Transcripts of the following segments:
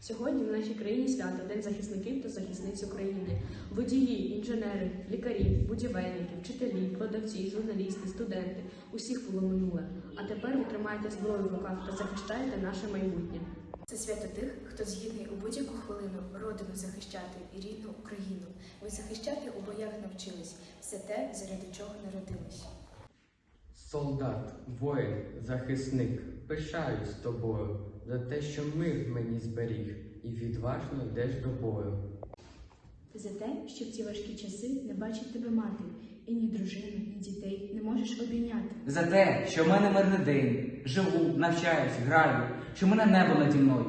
Сьогодні в нашій країні свято День захисників та захисниць України. Водії, інженери, лікарі, будівельники, вчителі, продавці, журналісти, студенти усіх було минуле. А тепер ви тримаєте зброю в руках та захищаєте наше майбутнє. Це свято тих, хто згідний у будь-яку хвилину родину захищати і рідну Україну. Ви захищати у боях навчились все те, заради чого народились. Солдат, воїн, захисник, пишаюсь тобою за те, що мир мені зберіг, і відважно йдеш до бою. За те, що в ці важкі часи не бачить тебе мати, і ні дружини, ні дітей не можеш обійняти. За те, що в мене мирний день, живу, навчаюсь, граю, що в мене небо наді мною,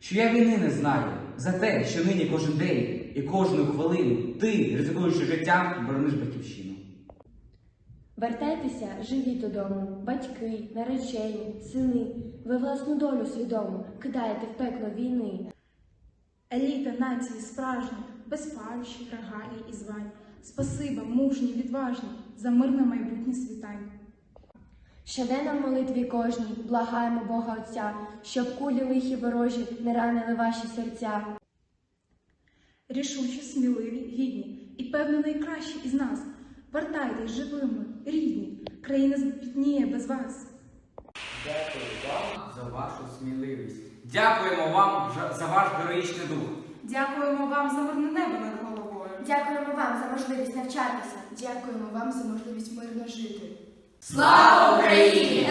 що я війни не знаю, за те, що нині кожен день і кожну хвилину ти, ризикуючи життям, борониш батьківщину. Вертайтеся, живі додому, батьки, наречені, сини. Ви власну долю свідомо кидаєте в пекло війни. Еліта нації справжня, без панщів, регалій і звань. Спасиба, мужні, відважні, за мирне майбутнє світань. Щоденно в молитві кожній благаємо Бога Отця, щоб кулі лихі ворожі не ранили ваші серця. Рішучі, сміливі, гідні і, певно, найкращі із нас. Вертайтесь живими, рідні, країна збідніє без вас. Дякую вам за вашу сміливість. Дякуємо вам за- ваш героїчний дух. Дякуємо вам за мирне небо над головою. Дякуємо вам за можливість навчатися. Дякуємо вам за можливість мирно жити. Слава Україні!